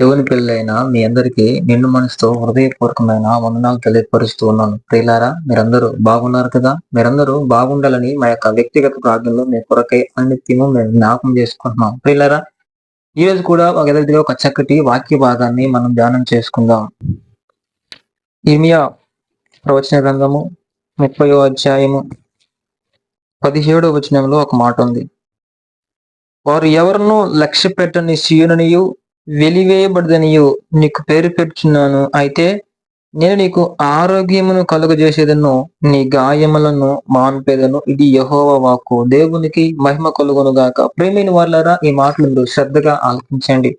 దేవుని పిల్లలైన మీ అందరికీ నిండు మనసుతో హృదయపూర్వకమైన వందనాలు తెలియపరుస్తూ ఉన్నాను. ప్రియులారా మీరందరూ బాగున్నారు కదా? మీరందరూ బాగుండాలని మా యొక్క వ్యక్తిగత ప్రార్థనలో మీ కొరకై అన్నిత్యము మేము జ్ఞాపకం చేసుకుంటున్నాం. ప్రియులారా ఈ రోజు కూడా ఒక దగ్గర ఒక చక్కటి వాక్య భాగాన్ని మనం ధ్యానం చేసుకుందాం. ఇమియా ప్రవచన గ్రంథము ముప్పై అధ్యాయము పదిహేడో వచనంలో ఒక మాట ఉంది. వారు ఎవరినూ లక్ష్య పెట్టని సీయుననియు వెలివేయబడదనియు. నీకు పేరు పెట్టుచున్నాను అయితే నేను నీకు ఆరోగ్యమును కలుగజేసేదను. నీ గాయములను మాన్పేదను. ఇది యహోవ వాక్కు. దేవునికి మహిమ కలుగునుగాక గాక. ప్రేమిని వాళ్ళరా ఈ మాటలు మీరు శ్రద్ధగా ఆలోచించండి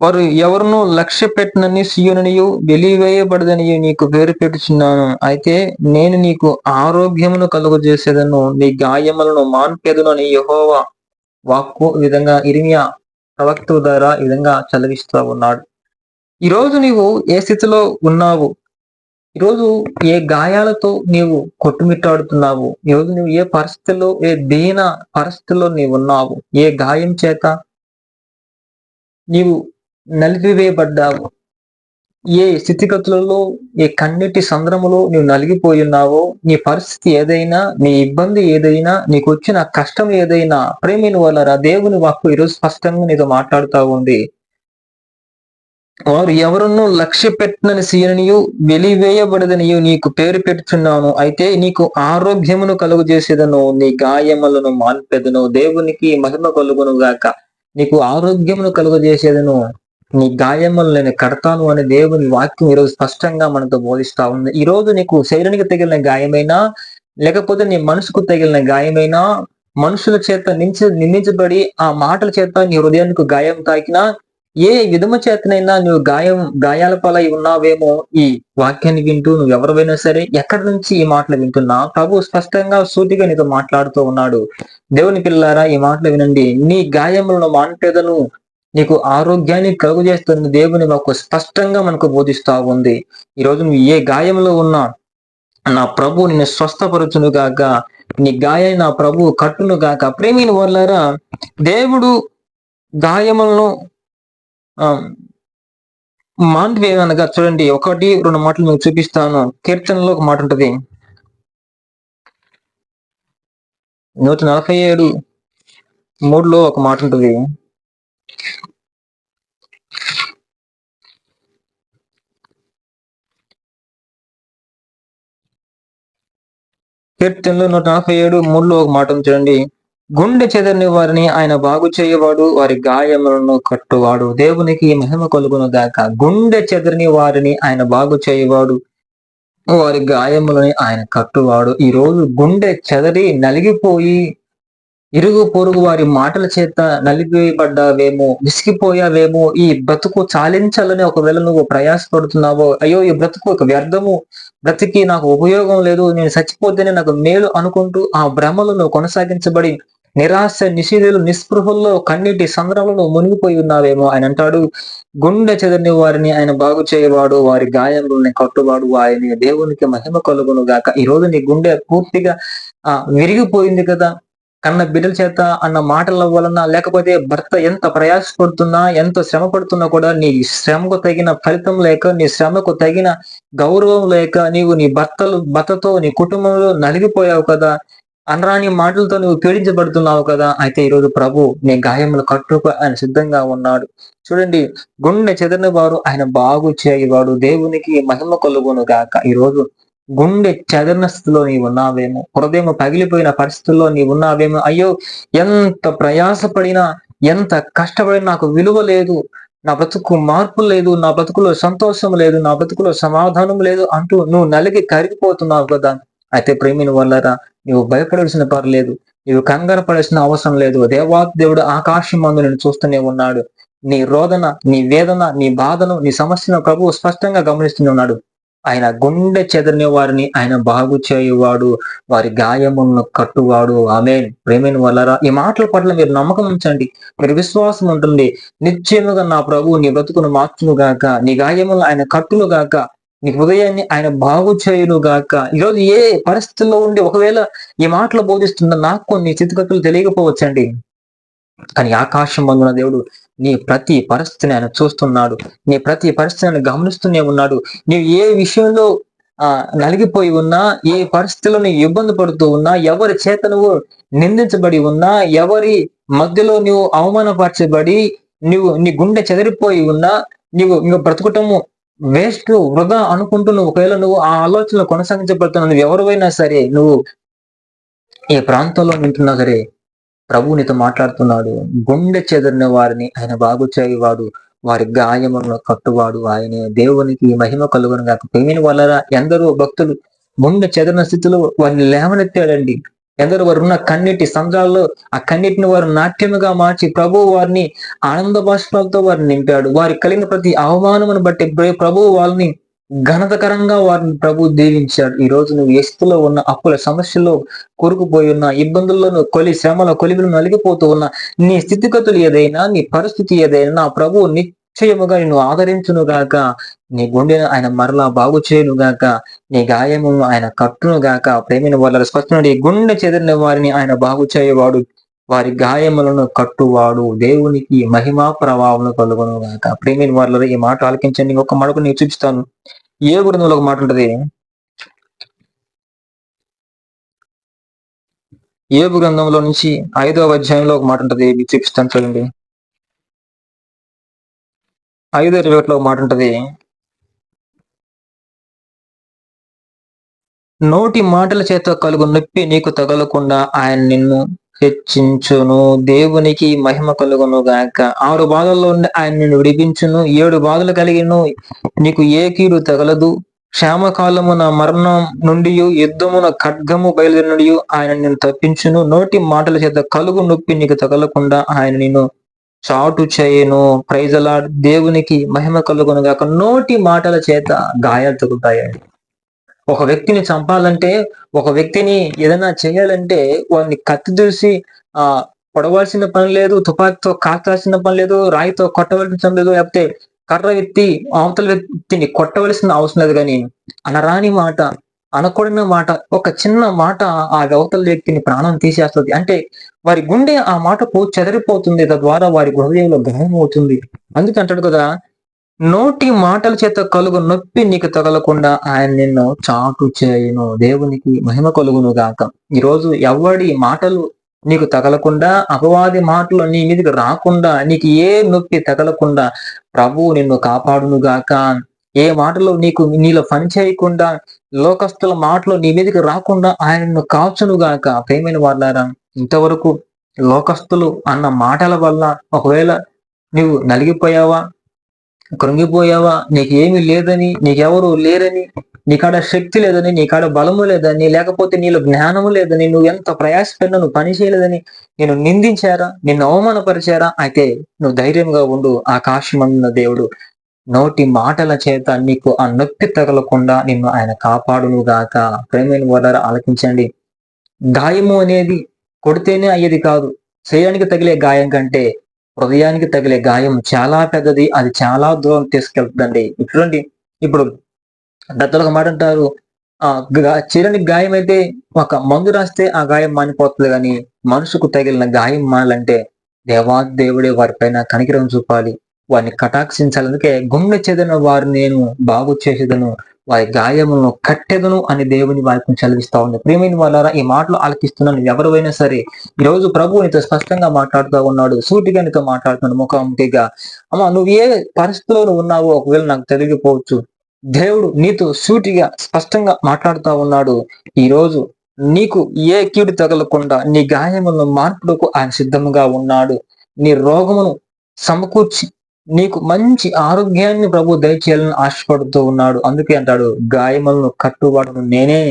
వారు ఎవరును లక్ష్య పెట్టనని సీయుననియు వెలివేయబడదనియు నీకు పేరు పెట్టుచున్నాను అయితే నేను నీకు ఆరోగ్యమును కలుగజేసేదను. నీ గాయములను మాన్పేదను అని యహోవ వాక్కు. విధంగా ఇరిమియా ప్రవక్త ద్వారా ఈ విధంగా చదివిస్తూ ఉన్నాడు. ఈరోజు నీవు ఏ స్థితిలో ఉన్నావు? ఈరోజు ఏ గాయాలతో నీవు కొట్టుమిట్టాడుతున్నావు? ఈరోజు నువ్వు ఏ పరిస్థితుల్లో ఏ దీన పరిస్థితుల్లో నీవు ఉన్నావు? ఏ గాయం చేత నీవు నలిపివేయబడ్డావు? ఏ స్థితిగతులలో ఏ కన్నిటి సంద్రములో నువ్వు నలిగిపోయి ఉన్నావో నీ పరిస్థితి ఏదైనా నీ ఇబ్బంది ఏదైనా నీకు వచ్చిన కష్టం ఏదైనా ప్రేమిని వలరా దేవుని వాక్కు ఈరోజు స్పష్టంగా నీతో మాట్లాడుతూ ఉంది. వారు ఎవరన్నో లక్ష్య పెట్టనని సీననియు వెలివేయబడదనియు నీకు పేరు పెట్టుచున్నాను అయితే నీకు ఆరోగ్యమును కలుగు చేసేదను నీ గాయములను మాన్పెదను. దేవునికి మహిమ కలుగును గాక నీకు ఆరోగ్యమును కలుగు చేసేదను నీ గాయములు నేను కడతాను అనే దేవుని వాక్యం ఈరోజు స్పష్టంగా మనతో బోధిస్తా ఉంది. ఈ రోజు నీకు శరీరానికి తగిలిన గాయమైనా లేకపోతే నీ మనసుకు తగిలిన గాయమైనా మనుషుల చేత నించి నిందించబడి ఆ మాటల చేత నీ హృదయానికి గాయం తాకినా ఏ విధము చేతనైనా నువ్వు గాయం గాయాల పాలై ఉన్నావేమో ఈ వాక్యాన్ని వింటూ నువ్వు ఎవరివైనా సరే ఎక్కడి నుంచి ఈ మాటలు వింటున్నా? ప్రభు స్పష్టంగా సూటిగా నీతో మాట్లాడుతూ ఉన్నాడు. దేవుని పిల్లారా ఈ మాటలు వినండి. నీ గాయములను మాంటేదను నీకు ఆరోగ్యాన్ని కలుగు చేస్తున్న దేవుని మాకు స్పష్టంగా మనకు బోధిస్తా ఉంది. ఈరోజు నువ్వు ఏ గాయంలో ఉన్నా నా ప్రభు నిన్ను స్వస్థపరచును గాక. నీ గాయాన్ని నా ప్రభు కట్టును గాక. ప్రేమిని వల్లరా దేవుడు గాయములను మాంటివేదనగా చూడండి. ఒకటి రెండు మాటలు మీకు చూపిస్తాను. కీర్తనలో ఒక మాట ఉంటుంది. నూట నలభై ఏడు మూడులో ఒక మాట ఉంటుంది. కీర్తనలు నూట నలభై ఏడు మూడులో ఒక మాట చూడండి. గుండె చెదరని వారిని ఆయన బాగు చేయవాడు వారి గాయములను కట్టువాడు. దేవునికి మహిమ కలుగును గాక. గుండె చెదరని వారిని ఆయన బాగు చేయవాడు వారి గాయములని ఆయన కట్టువాడు. ఈ రోజు గుండె చెదరి నలిగిపోయి ఇరుగు పొరుగు వారి మాటల చేత నలిపివేయబడ్డావేమో విసిగిపోయావేమో ఈ బ్రతుకు చాలించాలని ఒకవేళ నువ్వు ప్రయాసపడుతున్నావో అయ్యో ఈ బ్రతుకు ఒక వ్యర్థము. బ్రతికి నాకు ఉపయోగం లేదు నేను చచ్చిపోతేనే నాకు మేలు అనుకుంటూ ఆ భ్రమలను నువ్వు కొనసాగించబడి నిరాశ నిషేధులు నిస్పృహల్లో కన్నీటి సంద్రంలో మునిగిపోయి ఉన్నావేమో ఆయన అంటాడు. గుండె చెదని వారిని ఆయన బాగు చేయవాడు వారి గాయములని కట్టువాడు వారిని దేవునికి మహిమ కలుగును గాక ఈ రోజు నీ గుండె పూర్తిగా ఆ విరిగిపోయింది కదా. కన్న బిడ్డల చేత అన్న మాటల వలన లేకపోతే భర్త ఎంత ప్రయాసపడుతున్నా ఎంత శ్రమ పడుతున్నా కూడా నీ శ్రమకు తగిన ఫలితం లేక నీ శ్రమకు తగిన గౌరవం లేక నీవు నీ భర్తలు భర్తతో నీ కుటుంబంలో నలిగిపోయావు కదా. అనరాని మాటలతో నువ్వు పీడించబడుతున్నావు కదా. అయితే ఈరోజు ప్రభు నీ గాయములు కట్టుకు ఆయన సిద్ధంగా ఉన్నాడు. చూడండి గుండె చెదరిన వారు ఆయన బాగు చేయవాడు. దేవునికి మహిమ కలుగును గాక. ఈరోజు గుండె చెదరిన స్థితిలో నీవు ఉన్నావేమో హృదయం పగిలిపోయిన పరిస్థితుల్లో నీవు ఉన్నావేమో అయ్యో ఎంత ప్రయాసపడినా ఎంత కష్టపడినా నాకు విలువ లేదు నా బ్రతుకు మార్పు లేదు నా బ్రతుకులో సంతోషం లేదు నా బ్రతుకులో సమాధానం లేదు అంటూ నువ్వు నలిగి కరిగిపోతున్నావు కదా. అయితే ప్రేమిని వల్లరా నువ్వు భయపడాల్సిన పర్లేదు నువ్వు కంగారు పడాల్సిన అవసరం లేదు. దేవా దేవుడు ఆకాశం మందు నేను చూస్తూనే ఉన్నాడు. నీ రోదన నీ వేదన నీ బాధను నీ సమస్యను ప్రభువు స్పష్టంగా గమనిస్తూనే ఉన్నాడు. ఆయన గుండె చెదరిని వారిని ఆయన బాగు చేయువాడు వారి గాయములను కట్టువాడు. ఆమె ప్రేమిని వల్లరా ఈ మాటల పట్ల మీరు నమ్మకం ఉంచండి. మీరు విశ్వాసం ఉంటుంది. నిశ్చయముగా నా ప్రభు నీ బ్రతుకును మార్చును గాక. నీ గాయములను ఆయన కట్టును గాక. నీ హృదయాన్ని ఆయన బాగు చేయును గాక. ఈరోజు ఏ పరిస్థితుల్లో ఉండి ఒకవేళ ఈ మాటలు బోధిస్తుందో నాకు కొన్ని చితికత్తులు తెలియకపోవచ్చండి. కానీ ఆకాశం మందున దేవుడు నీ ప్రతి పరిస్థితిని ఆయన చూస్తున్నాడు. నీ ప్రతి పరిస్థితిని గమనిస్తూనే ఉన్నాడు. నీవు ఏ విషయంలో ఆ నలిగిపోయి ఉన్నా ఏ పరిస్థితిలో నీ ఇబ్బంది పడుతూ ఉన్నా ఎవరి చేత నువ్వు నిందించబడి ఉన్నా ఎవరి మధ్యలో నువ్వు అవమానపరచబడి నువ్వు నీ గుండె చెదిరిపోయి ఉన్నా నువ్వు ఇంకా బ్రతుకుటము వేస్ట్ వృధా అనుకుంటూ నువ్వు ఒకవేళ నువ్వు ఆ ఆలోచనలు కొనసాగించబడుతున్నావు నువ్వు ఎవరివైనా సరే నువ్వు ఏ ప్రాంతంలో నింటున్నా సరే ప్రభు నీతో మాట్లాడుతున్నాడు. గుండె చెదిరిన వారిని ఆయన బాగు చేయవాడు. వారి గాయములను కట్టువాడు ఆయన. దేవునికి మహిమ కలుగును కాక ప్రేమిని వల్ల ఎందరో భక్తులు గుండె చెదిరిన స్థితిలో వారిని లేవనెత్తాడండి. ఎందరు వారు ఉన్న కన్నీటి సంద్రాల్లో ఆ కన్నీటిని వారు నాట్యముగా మార్చి ప్రభు వారిని ఆనంద బాష్పాలతో వారిని నింపాడు. వారికి కలిగిన ప్రతి అవమానమును బట్టి ప్రభు వారిని ఘనతకరంగా వారిని ప్రభు దీవించాడు. ఈ రోజు నువ్వు ఎస్తులో ఉన్న అప్పుల సమస్యల్లో కొరుకుపోయి ఉన్న ఇబ్బందుల్లో కొలి శ్రమల కొలిమిలు నలిగిపోతూ ఉన్న నీ స్థితిగతులు ఏదైనా నీ పరిస్థితి ఏదైనా నా ప్రభు నిశ్చయముగా నిన్ను ఆదరించును గాక. నీ గుండెను ఆయన మరలా బాగు చేయను గాక. నీ గాయము ఆయన కట్టును గాక. ప్రేమిన వాళ్ళ స్పష్టం గుండె చెదిరిన వారిని ఆయన బాగు చేయవాడు. వారి గాయములను కట్టువాడు. దేవునికి మహిమా ప్రభావం కలుగును గాక. ప్రేమిని వాళ్ళ ఈ మాట ఆలకించండి. ఒక మడకు నేను చూపిస్తాను. ఏ గ్రంథంలో ఒక మాట ఉంటుంది? ఏ గ్రంథంలో నుంచి ఐదవ అధ్యాయంలో ఒక మాట ఉంటుంది. మీకు చూపిస్తాను చూడండి. ఐదో ఇరవై ఒకటిలో ఒక మాట ఉంటుంది. నోటి మాటల చేత కలుగు నొప్పి నీకు తగలకుండా ఆయన నిన్ను హెచ్చించును. దేవునికి మహిమ కలుగును గాక. ఆరు బాధల్లో ఉండి ఆయన నిన్ను విడిపించును. ఏడు బాధలు కలిగిను. నీకు ఏ కీడు తగలదు. క్షేమకాలమున మరణం నుండి యుద్ధమున ఖడ్గము బయలుదేరి ఆయన నిన్ను తప్పించును. నోటి మాటల చేత కలుగు నొప్పి నీకు తగలకుండా ఆయన నిన్ను చాటు చేయను. ప్రైజలా దేవునికి మహిమ కలుగును గాక. నోటి మాటల చేత గాయాలు తగులుతాయండి. ఒక వ్యక్తిని చంపాలంటే ఒక వ్యక్తిని ఏదైనా చేయాలంటే వాడిని కత్తి దూసి ఆ పొడవలసిన పని లేదు తుపాకీతో కాల్చాల్సిన పని లేదు రాయితో కొట్టవలసిన లేదు లేకపోతే కర్ర వ్యక్తి అవతల వ్యక్తిని కొట్టవలసిన అవసరం లేదు కానీ అనరాని మాట అనకూడని మాట ఒక చిన్న మాట ఆ అవతల వ్యక్తిని ప్రాణం తీసేస్తుంది. అంటే వారి గుండె ఆ మాటకు చెదరిపోతుంది తద్వారా వారి హృదయంలో గాయం అవుతుంది అందుకే అంటాడు కదా నోటి మాటల చేత కలుగు నొప్పి నీకు తగలకుండా ఆయన నిన్ను చాటు చేయను. దేవునికి మహిమ కలుగును గాక. ఈరోజు ఎవడి మాటలు నీకు తగలకుండా అపవాది మాటలు నీ మీదకి రాకుండా నీకు ఏ నొప్పి తగలకుండా ప్రభు నిన్ను కాపాడును గాక. ఏ మాటలు నీకు నీలో పని చేయకుండా లోకస్తుల మాటలు నీ మీదకి రాకుండా ఆయనను కాల్చును గాక. ప్రేమైన వాళ్ళారా ఇంతవరకు లోకస్తులు అన్న మాటల వల్ల ఒకవేళ నువ్వు నలిగిపోయావా కృంగిపోయావా? నీకేమి లేదని నీకెవరు లేరని నీకాడ శక్తి లేదని నీకాడ బలము లేదని లేకపోతే నీలో జ్ఞానము లేదని నువ్వు ఎంత ప్రయాసపడినా నువ్వు పని చేయలేదని నేను నిందించారా? నిన్ను అవమానపరిచారా? అయితే నువ్వు ధైర్యంగా ఉండు ఆకాశమన్న దేవుడు. నోటి మాటల చేత నీకు ఆ నొప్పి తగలకుండా నిన్ను ఆయన కాపాడును గాక. ప్రేమైన వారు ఆలకించండి. గాయము అనేది కొడితేనే అయ్యేది కాదు. చేయడానికి తగిలే గాయం కంటే హృదయానికి తగిలే గాయం చాలా పెద్దది. అది చాలా దూరం తీసుకెళ్తుందండి. చూడండి ఇప్పుడు పెద్దలకు మాట అంటారు ఆ చీరని గాయం అయితే ఒక మందు రాస్తే ఆ గాయం మానిపోతుంది కానీ మనసుకు తగిలిన గాయం మానాలంటే దేవా దేవుడే వారిపైన కనికిరం చూపాలి. వారిని కటాక్షించాలి. అందుకే గుండె చెదిన వారు నేను బాగు చేసేదను. వారి గాయములను కట్టెదను అని దేవుని వారికి చదివిస్తా ఉంది. ప్రేమిని వాళ్ళారా ఈ మాటలు ఆలకిస్తున్నాను ఎవరైనా సరే ఈ రోజు ప్రభు నీతో స్పష్టంగా మాట్లాడుతూ ఉన్నాడు సూటిగా నీతో మాట్లాడుతున్నాడు ముఖాముఖిగా. అమ్మ నువ్వు ఏ పరిస్థితిలో ఉన్నావో ఒకవేళ నాకు తెలియకపోవచ్చు. దేవుడు నీతో సూటిగా స్పష్టంగా మాట్లాడుతూ ఉన్నాడు. ఈ రోజు నీకు ఏ కీడు తగలకుండా నీ గాయములను మార్పుడుకు ఆయన సిద్ధంగా ఉన్నాడు. నీ రోగమును సమకూర్చి నీకు మంచి ఆరోగ్యాన్ని ప్రభు దయచేయాలని ఆశపడుతూ ఉన్నాడు. అందుకే అంటాడు గాయములను కట్టుబాటును నేనే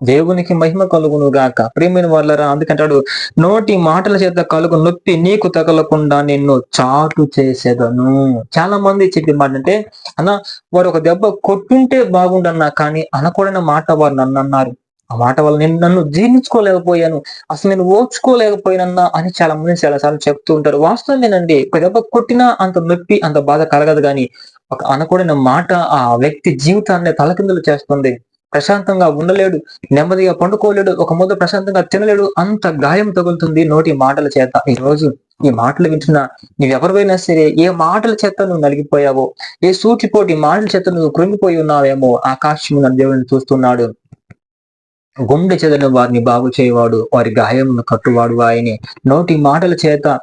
దేవునికి మహిమ కలుగును గాక. ప్రేమైన వాళ్ళరా అందుకంటాడు నోటి మాటల చేత కలుగు నొప్పి నీకు తగలకుండా నిన్ను చాటు చేసేదను. చాలా మంది చెప్పిన మాట అంటే అన్న వారు ఒక దెబ్బ కొట్టుంటే బాగుండన్నా కానీ అనకూడని మాట వారు నన్ను అన్నారు. ఆ మాట వల్ల నేను నన్ను జీర్ణించుకోలేకపోయాను. అసలు నేను ఓర్చుకోలేకపోయినన్నా అని చాలా మంది చాలా సార్లు చెప్తూ ఉంటారు. వాస్తవమేనండి ఒక దెబ్బ కొట్టినా అంత నొప్పి అంత బాధ కలగదు కానీ ఒక అనకూడని మాట ఆ వ్యక్తి జీవితాన్ని తలకిందులు చేస్తుంది. ప్రశాంతంగా ఉండలేడు నెమ్మదిగా పండుకోలేడు ఒక ముద్ద ప్రశాంతంగా తినలేడు అంత గాయం తగులుతుంది నోటి మాటల చేత. ఈ రోజు ఈ మాటలు వింటున్నా నువ్వెవరివైనా సరే ఏ మాటల చేత నువ్వు నలిగిపోయావో ఏ సూటిపోటి మాటల చేత నువ్వు కృంగిపోయి ఉన్నావేమో ఆకాశం దేవుడిని చూస్తున్నాడు. గుండె చెదన వారిని బాగు చేయవాడు వారి గాయమును కట్టువాడు ఆయనే నోటి మాటల చేత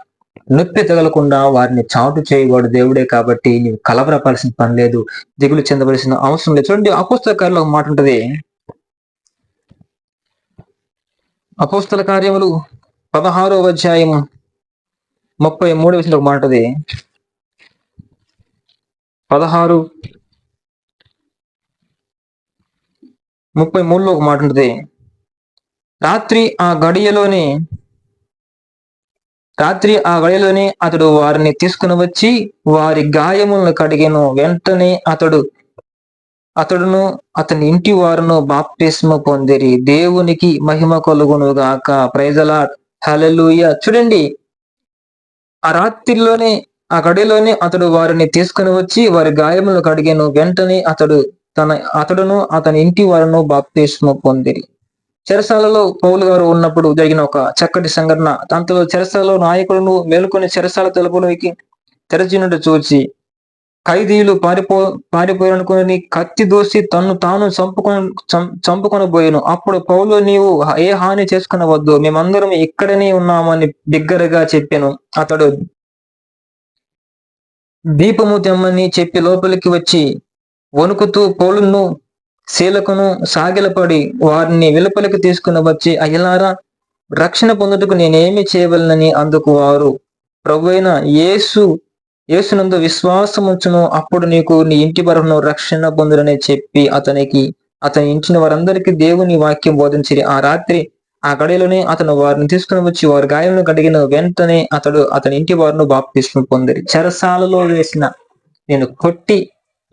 నొప్పి తగలకుండా వారిని చాటు చేయవాడు దేవుడే కాబట్టి నీవు కలవరపాల్సిన పని లేదు. దిగులు చెందవలసిన అవసరం లేదు. చూడండి అపోస్తల ఒక మాట ఉంటది. అపోస్తల కార్యములు పదహారో అధ్యాయం ముప్పై మూడవ విషయంలో ఒక మాట ఉంటది. పదహారు ముప్పై మూడులో ఒక మాట ఉంటుంది. రాత్రి ఆ గడియలోనే రాత్రి ఆ గడియలోనే అతడు వారిని తీసుకుని వచ్చి వారి గాయములను కడిగెను. వెంటనే అతడు అతడును అతని ఇంటి వారును బాప్తిస్మ పొందిరి. దేవునికి మహిమ కలుగును గాక. ప్రైజలా హలలుయ చూడండి ఆ రాత్రిలోనే ఆ గడిలోనే అతడు వారిని తీసుకుని వచ్చి వారి గాయములు కడిగాను. వెంటనే అతడు తన అతడును అతని ఇంటి వారును బాప్తీసును పొందిరి చెరసాలలో పౌలు గారు ఉన్నప్పుడు జరిగిన ఒక చక్కటి సంఘటన. దాంతో చెరసాలలో నాయకులను మేలుకొని చెరసాల తలుపులోకి తెరచినట్టు చూచి ఖైదీలు పారిపో పారిపోయాలనుకుని కత్తి దూసి తను తాను చంపుకొని చంపుకొని పోయాను. అప్పుడు పౌలు నీవు ఏ హాని చేసుకునవద్దు. మేమందరం ఇక్కడనే ఉన్నామని బిగ్గరగా చెప్పాను. అతడు దీపము తెమ్మని చెప్పి లోపలికి వచ్చి వణుకుతూ పౌలును శీలకును సాగిలపడి వారిని వెలుపలికి తీసుకుని వచ్చి అయ్యలారా రక్షణ పొందుటకు నేనేమి చేయవలనని అందుకు వారు ప్రభు అయిన యేసు యేసునందు విశ్వాసముంచును. అప్పుడు నీకు నీ ఇంటి వరకును రక్షణ పొందురని చెప్పి అతనికి అతని ఇంచిన వారందరికీ దేవుని వాక్యం బోధించి ఆ రాత్రి ఆ గడిలోనే అతను వారిని తీసుకుని వచ్చి వారి గాయాలను కడిగిన వెంటనే అతడు అతని ఇంటి వారిను బాప్తిస్మ పొందిరి. చెరసాలలో వేసిన నేను కొట్టి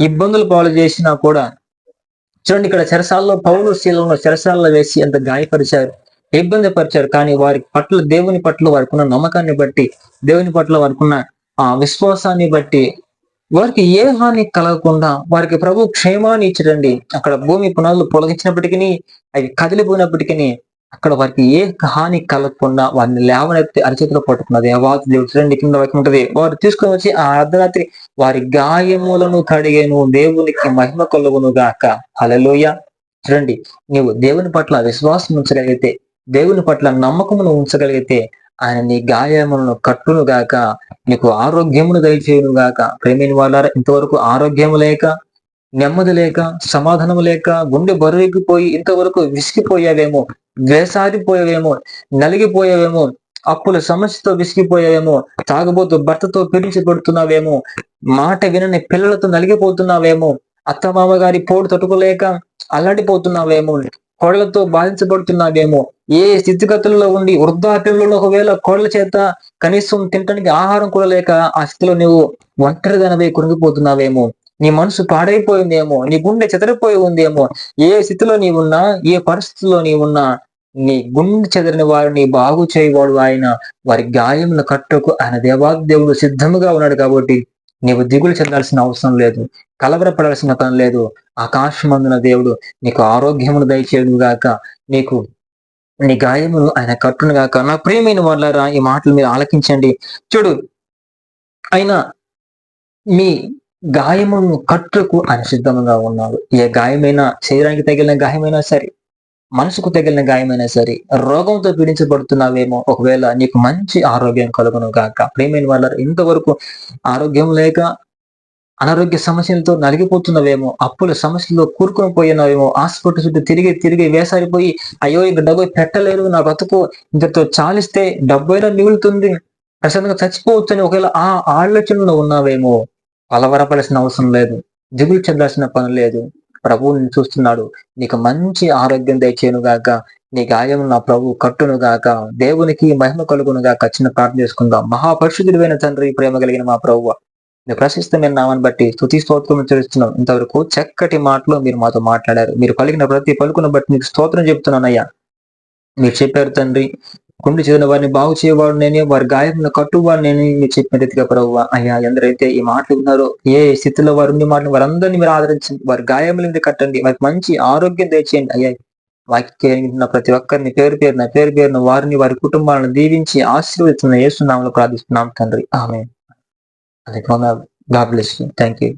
ఇబ్బందులు పాలు చేసినా కూడా చూడండి ఇక్కడ చెరసాల్లో పౌలు శీలంలో చెరసాల్లో వేసి ఎంత గాయపరిచారు ఇబ్బంది పరిచారు. కానీ వారి పట్ల దేవుని పట్ల వారికి ఉన్న నమ్మకాన్ని బట్టి దేవుని పట్ల వారికి ఉన్న ఆ విశ్వాసాన్ని బట్టి వారికి ఏ హాని కలగకుండా వారికి ప్రభు క్షేమాన్ని ఇచ్చడండి. అక్కడ భూమి పునాదులు పొలగించినప్పటికీ అవి కదిలిపోయినప్పటికీ అక్కడ వారికి ఏ హాని కలగకుండా వారిని లేవనెత్తి అరచేతిలో పట్టుకున్న దేవాది దేవుడు చూడండి కింద వాక్యం ఉంటుంది. వారు తీసుకుని వచ్చి ఆ అర్ధరాత్రి వారి గాయములను కడిగేను దేవునికి మహిమ కొలుగును గాక. అలలోయ చూడండి నీవు దేవుని పట్ల విశ్వాసం ఉంచగలిగితే దేవుని పట్ల నమ్మకమును ఉంచగలిగితే ఆయన నీ గాయములను కట్టును గాక నీకు ఆరోగ్యమును దయచేయును గాక. ప్రేమిని వాళ్ళ ఇంతవరకు ఆరోగ్యము లేక నెమ్మది లేక సమాధానం లేక గుండె బరువెక్కిపోయి ఇంతవరకు విసిగిపోయావేమో వేసారిపోయావేమో నలిగిపోయావేమో అప్పుల సమస్యతో విసిగిపోయావేమో తాగబోతూ భర్తతో పెడుతున్నావేమో మాట వినని పిల్లలతో నలిగిపోతున్నావేమో అత్తమామ గారి పోటు తట్టుకోలేక అల్లాడిపోతున్నావేమో కోళ్ళతో బాధించబడుతున్నావేమో ఏ స్థితిగతుల్లో ఉండి వృద్ధాప్యంలో ఒకవేళ కోళ్ళ చేత కనీసం తినడానికి ఆహారం కూడా లేక ఆ స్థితిలో నువ్వు ఒంటరిదనవే కురిగిపోతున్నావేమో నీ మనసు పాడైపోయిందేమో నీ గుండె చెదరిపోయి ఉందేమో ఏ స్థితిలో నీవున్నా ఏ పరిస్థితిలో నీవున్నా నీ గుండె చెదరిన వారిని బాగు చేయవాడు ఆయన. వారి గాయముల కట్టుకు ఆయన దేవాదేవుడు సిద్ధముగా ఉన్నాడు కాబట్టి నీవు దిగులు చెందాల్సిన అవసరం లేదు కలవరపడాల్సిన పని లేదు. ఆకాశమందున దేవుడు నీకు ఆరోగ్యమును దయచేయను గాక. నీకు నీ గాయములు ఆయన కట్టును గాక. నా ప్రియమైన వాళ్ళరా ఈ మాటలు మీరు ఆలకించండి. చూడు ఆయన మీ గాయము కట్లకు అనిషిద్ధంగా సిద్ధంగా ఉన్నాడు. ఏ గాయమైనా శరీరానికి తగిలిన గాయమైనా సరే మనసుకు తగిలిన గాయమైనా సరే రోగంతో పీడించబడుతున్నావేమో ఒకవేళ నీకు మంచి ఆరోగ్యం కలుగును గాక. ప్రేమైన వాళ్ళ ఇంతవరకు ఆరోగ్యం లేక అనారోగ్య సమస్యలతో నలిగిపోతున్నవేమో అప్పుల సమస్యల్లో కూరుకుని పోయినవేమో హాస్పిటల్ చుట్టూ తిరిగి తిరిగి వేసారిపోయి అయ్యో ఇంక డబ్బు పెట్టలేరు నా బతుకు ఇంతతో చాలిస్తే డబ్బు అయినా మిగులుతుంది ప్రశాంతంగా చచ్చిపోవచ్చని ఒకవేళ ఆ ఆలోచనలో ఉన్నావేమో కలవరపడాల్సిన అవసరం లేదు. దిగులు చెందాల్సిన పని లేదు. ప్రభువు చూస్తున్నాడు. నీకు మంచి ఆరోగ్యం దయచేయను గాక. నీ గాయం నా ప్రభు కట్టును గాక. దేవునికి మహిమ కలుగును గాక. చిన్న ప్రార్థన చేసుకుందాం. మహాపరిశుద్ధుడైన తండ్రి ప్రేమ కలిగిన మా ప్రభు నీ ప్రశస్తమైన నామాన్ని బట్టి స్థుతి స్తోత్రం చేస్తున్నాం ఇంతవరకు చక్కటి మాటలు మీరు మాతో మాట్లాడారు. మీరు పలికిన ప్రతి పలుకును బట్టి మీకు స్తోత్రం చెప్తున్నానయ్యా మీరు చెప్పారు తండ్రి గుండె చెందిన వారిని బాగు చేయవాడు నేనే వారి గాయములను కట్టువాడు నేను మీరు చెప్పిన రీతిగా ప్రభు అయ్యా ఎందరైతే ఈ మాటలు ఉన్నారో ఏ స్థితిలో వారు ఉండి మాటలు వారందరినీ మీరు ఆదరించండి. వారి గాయముల మీద కట్టండి. వారికి మంచి ఆరోగ్యం తెచ్చేయండి అయ్యా వాక్యం ప్రతి ఒక్కరిని పేరు పేరున పేరు పేరున వారిని వారి కుటుంబాలను దీవించి ఆశీర్వదిస్తున్న ఏసునామలు ప్రార్థిస్తున్నాం తండ్రి. ఆమె అదే గాడ్ బ్లెస్ థ్యాంక్ యూ